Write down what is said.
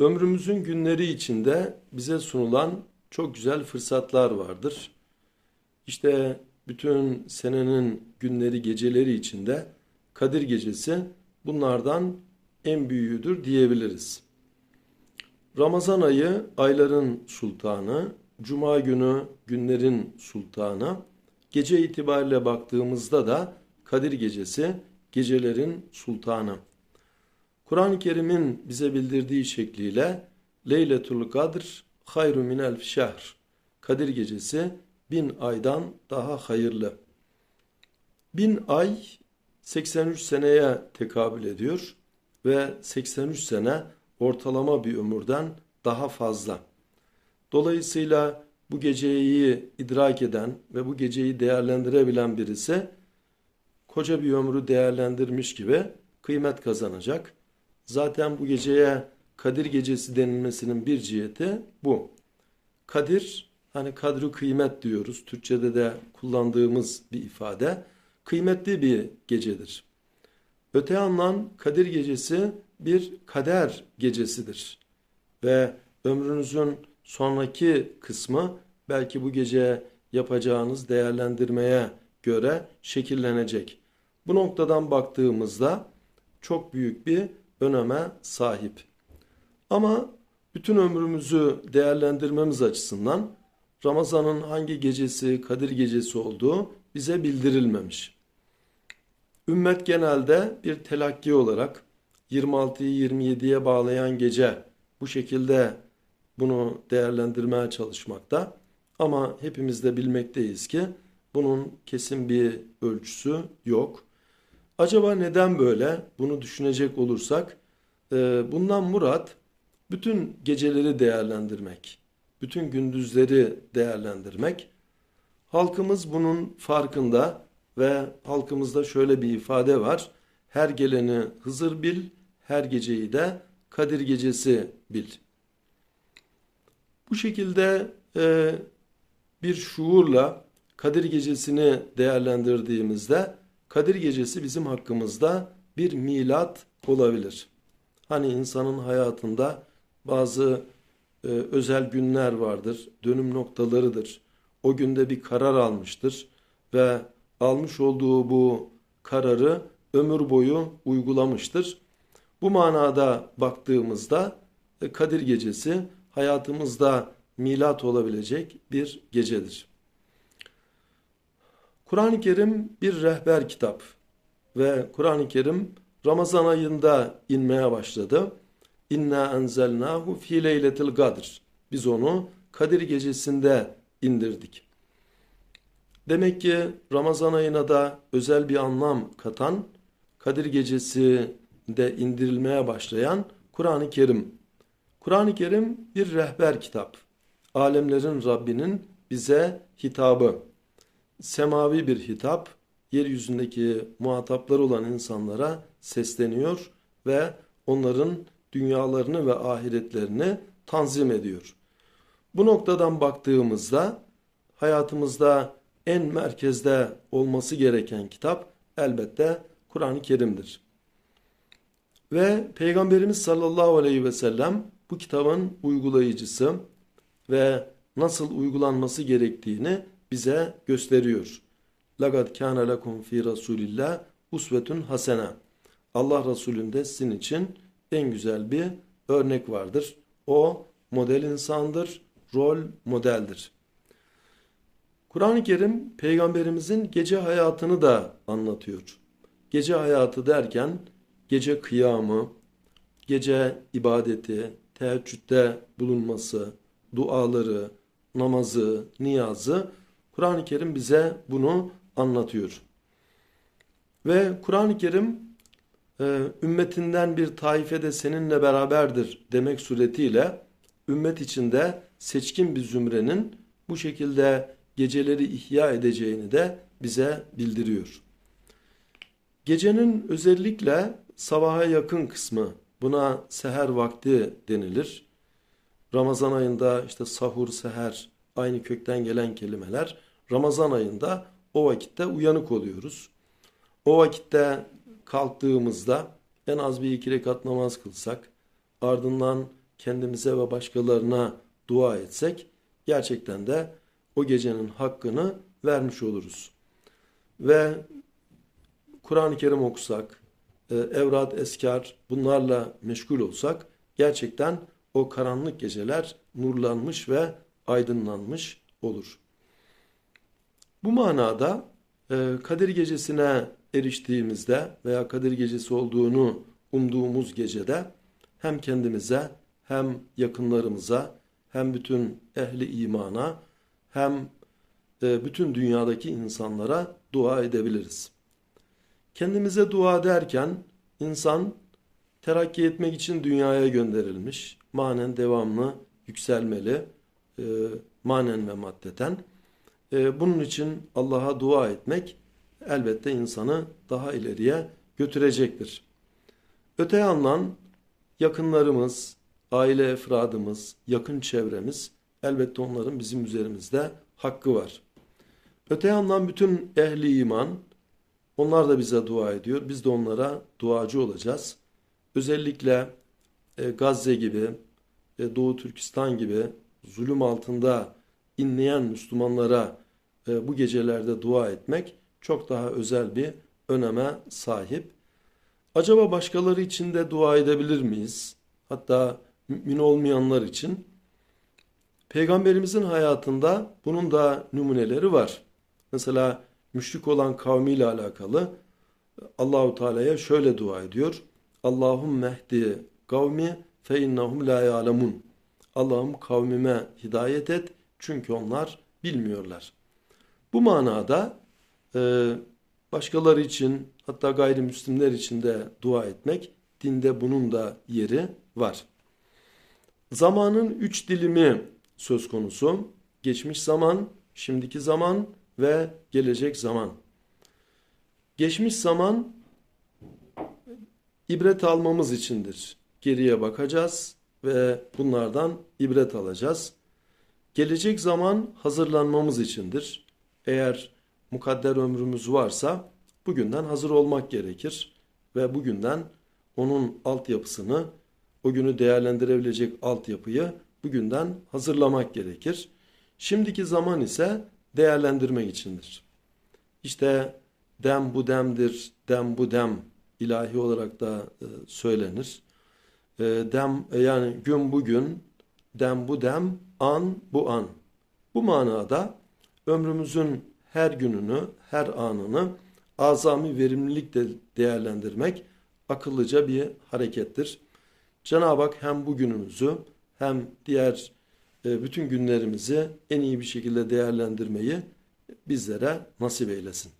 Ömrümüzün günleri içinde bize sunulan çok güzel fırsatlar vardır. İşte bütün senenin günleri, geceleri içinde Kadir Gecesi bunlardan en büyüğüdür diyebiliriz. Ramazan ayı ayların sultanı, Cuma günü günlerin sultanı, gece itibariyle baktığımızda da Kadir Gecesi gecelerin sultanı. Kur'an-ı Kerim'in bize bildirdiği şekliyle Leyletul Kadr hayru min şehr. Kadir Gecesi bin aydan daha hayırlı. Bin ay 83 seneye tekabül ediyor ve 83 sene ortalama bir ömürden daha fazla. Dolayısıyla bu geceyi idrak eden ve bu geceyi değerlendirebilen birisi koca bir ömrü değerlendirmiş gibi kıymet kazanacak. Zaten bu geceye Kadir Gecesi denilmesinin bir ciheti bu. Kadir hani kadru kıymet diyoruz. Türkçede de kullandığımız bir ifade. Kıymetli bir gecedir. Öte yandan Kadir Gecesi bir kader gecesidir. Ve ömrünüzün sonraki kısmı belki bu gece yapacağınız değerlendirmeye göre şekillenecek. Bu noktadan baktığımızda çok büyük bir öneme sahip. Ama bütün ömrümüzü değerlendirmemiz açısından Ramazan'ın hangi gecesi Kadir gecesi olduğu bize bildirilmemiş. Ümmet genelde bir telakki olarak 26'yı 27'ye bağlayan gece bu şekilde bunu değerlendirmeye çalışmakta. Ama hepimiz de bilmekteyiz ki bunun kesin bir ölçüsü yok. Acaba neden böyle? Bunu düşünecek olursak e, bundan murat bütün geceleri değerlendirmek, bütün gündüzleri değerlendirmek. Halkımız bunun farkında ve halkımızda şöyle bir ifade var. Her geleni Hızır bil, her geceyi de Kadir gecesi bil. Bu şekilde e, bir şuurla Kadir gecesini değerlendirdiğimizde Kadir gecesi bizim hakkımızda bir milat olabilir. Hani insanın hayatında bazı e, özel günler vardır, dönüm noktalarıdır. O günde bir karar almıştır ve almış olduğu bu kararı ömür boyu uygulamıştır. Bu manada baktığımızda e, Kadir Gecesi hayatımızda milat olabilecek bir gecedir. Kur'an-ı Kerim bir rehber kitap ve Kur'an-ı Kerim Ramazan ayında inmeye başladı. İnna enzelnahu fi leyletil kadr. Biz onu Kadir gecesinde indirdik. Demek ki Ramazan ayına da özel bir anlam katan Kadir gecesi de indirilmeye başlayan Kur'an-ı Kerim. Kur'an-ı Kerim bir rehber kitap. Alemlerin Rabbinin bize hitabı. Semavi bir hitap, yeryüzündeki muhataplar olan insanlara sesleniyor ve onların dünyalarını ve ahiretlerini tanzim ediyor. Bu noktadan baktığımızda hayatımızda en merkezde olması gereken kitap elbette Kur'an-ı Kerim'dir. Ve Peygamberimiz sallallahu aleyhi ve sellem bu kitabın uygulayıcısı ve nasıl uygulanması gerektiğini bize gösteriyor. Lagad kana lekum fi Rasulillah usvetun hasena. Allah Resulü'nde sizin için en güzel bir örnek vardır. O model insandır, rol modeldir. Kur'an-ı Kerim peygamberimizin gece hayatını da anlatıyor. Gece hayatı derken gece kıyamı, gece ibadeti, teheccüde bulunması, duaları, namazı, niyazı Kur'an-ı Kerim bize bunu anlatıyor. Ve Kur'an-ı Kerim e, ümmetinden bir taife de seninle beraberdir demek suretiyle ümmet içinde seçkin bir zümrenin bu şekilde geceleri ihya edeceğini de bize bildiriyor. Gecenin özellikle sabaha yakın kısmı buna seher vakti denilir. Ramazan ayında işte sahur, seher aynı kökten gelen kelimeler. Ramazan ayında o vakitte uyanık oluyoruz. O vakitte kalktığımızda en az bir iki rekat namaz kılsak, ardından kendimize ve başkalarına dua etsek gerçekten de o gecenin hakkını vermiş oluruz. Ve Kur'an-ı Kerim okusak, e, evrat, eskar bunlarla meşgul olsak gerçekten o karanlık geceler nurlanmış ve aydınlanmış olur. Bu manada e, Kadir Gecesi'ne eriştiğimizde veya Kadir Gecesi olduğunu umduğumuz gecede hem kendimize hem yakınlarımıza hem bütün ehli imana hem e, bütün dünyadaki insanlara dua edebiliriz. Kendimize dua derken insan terakki etmek için dünyaya gönderilmiş, manen devamlı yükselmeli, e, manen ve maddeten. E, bunun için Allah'a dua etmek elbette insanı daha ileriye götürecektir. Öte yandan yakınlarımız, aile efradımız, yakın çevremiz elbette onların bizim üzerimizde hakkı var. Öte yandan bütün ehli iman onlar da bize dua ediyor. Biz de onlara duacı olacağız. Özellikle e, Gazze gibi, e, Doğu Türkistan gibi zulüm altında inleyen Müslümanlara e, bu gecelerde dua etmek çok daha özel bir öneme sahip. Acaba başkaları için de dua edebilir miyiz? Hatta mümin olmayanlar için. Peygamberimizin hayatında bunun da numuneleri var. Mesela müşrik olan kavmiyle alakalı Allahu Teala'ya şöyle dua ediyor. Allahum mehdi kavmi fe innahum la ya'lemun. Allah'ım kavmime hidayet et çünkü onlar bilmiyorlar. Bu manada e, başkaları için hatta gayrimüslimler için de dua etmek dinde bunun da yeri var. Zamanın üç dilimi söz konusu. Geçmiş zaman, şimdiki zaman ve gelecek zaman. Geçmiş zaman ibret almamız içindir. Geriye bakacağız ve bunlardan ibret alacağız. Gelecek zaman hazırlanmamız içindir. Eğer mukadder ömrümüz varsa bugünden hazır olmak gerekir ve bugünden onun altyapısını, o günü değerlendirebilecek altyapıyı bugünden hazırlamak gerekir. Şimdiki zaman ise değerlendirmek içindir. İşte dem bu demdir, dem bu dem ilahi olarak da e, söylenir. E, dem yani gün bugün, dem bu dem, an bu an. Bu manada ömrümüzün her gününü, her anını azami verimlilikle değerlendirmek akıllıca bir harekettir. Cenab-ı Hak hem bugünümüzü hem diğer e, bütün günlerimizi en iyi bir şekilde değerlendirmeyi bizlere nasip eylesin.